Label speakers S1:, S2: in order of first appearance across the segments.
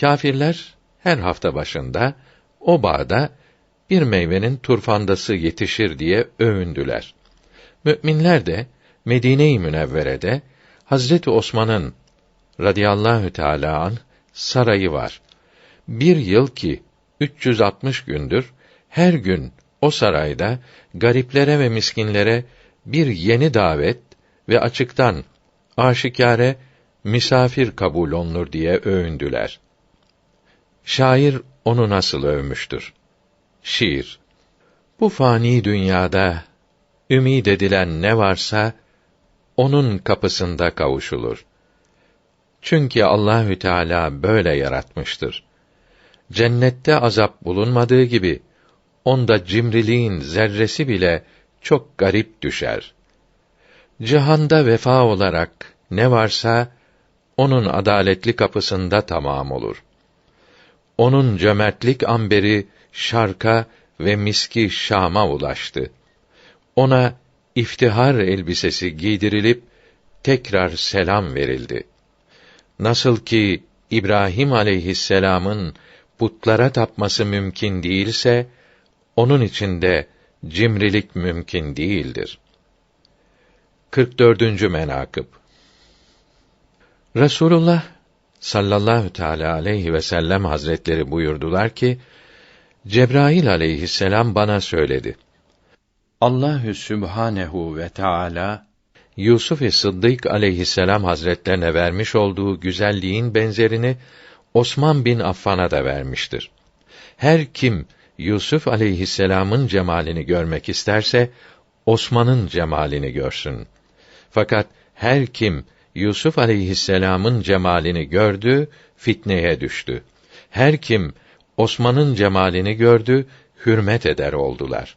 S1: Kâfirler her hafta başında o bağda bir meyvenin turfandası yetişir diye övündüler. Müminler de Medine-i Münevvere'de Hazreti Osman'ın radıyallahu teâlâ an sarayı var. Bir yıl ki 360 gündür her gün o sarayda gariplere ve miskinlere bir yeni davet ve açıktan aşikare misafir kabul olunur diye övündüler. Şair onu nasıl övmüştür? Şiir Bu fani dünyada ümid edilen ne varsa onun kapısında kavuşulur. Çünkü Allahü Teala böyle yaratmıştır. Cennette azap bulunmadığı gibi onda cimriliğin zerresi bile çok garip düşer. Cihanda vefa olarak ne varsa onun adaletli kapısında tamam olur. Onun cömertlik amberi şarka ve miski Şam'a ulaştı. Ona iftihar elbisesi giydirilip tekrar selam verildi. Nasıl ki İbrahim aleyhisselam'ın putlara tapması mümkün değilse, onun için de cimrilik mümkün değildir. 44. menakıb Resulullah sallallahu teala aleyhi ve sellem hazretleri buyurdular ki Cebrail aleyhisselam bana söyledi. Allahü Sübhanehu ve Teala Yusuf Sıddık aleyhisselam hazretlerine vermiş olduğu güzelliğin benzerini Osman bin Affan'a da vermiştir. Her kim Yusuf aleyhisselamın cemalini görmek isterse Osman'ın cemalini görsün. Fakat her kim Yusuf aleyhisselamın cemalini gördü, fitneye düştü. Her kim Osman'ın cemalini gördü, hürmet eder oldular.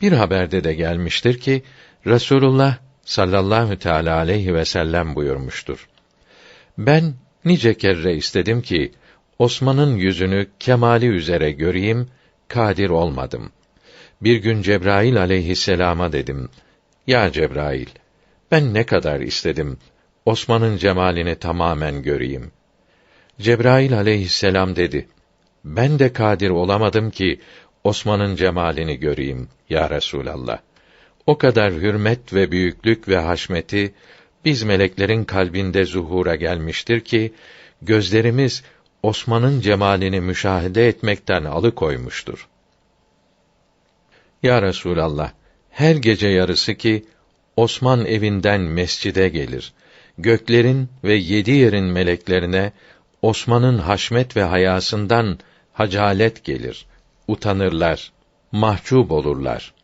S1: Bir haberde de gelmiştir ki Resulullah sallallahu teala aleyhi ve sellem buyurmuştur. Ben nice kere istedim ki Osman'ın yüzünü kemali üzere göreyim, kadir olmadım. Bir gün Cebrail aleyhisselama dedim: Ya Cebrail, ben ne kadar istedim Osman'ın cemalini tamamen göreyim. Cebrail aleyhisselam dedi: Ben de kadir olamadım ki Osman'ın cemalini göreyim ya Resulallah. O kadar hürmet ve büyüklük ve haşmeti biz meleklerin kalbinde zuhura gelmiştir ki gözlerimiz Osman'ın cemalini müşahede etmekten alıkoymuştur. Ya Resulallah, her gece yarısı ki Osman evinden mescide gelir. Göklerin ve yedi yerin meleklerine Osman'ın haşmet ve hayasından hacalet gelir. Utanırlar, mahcup olurlar.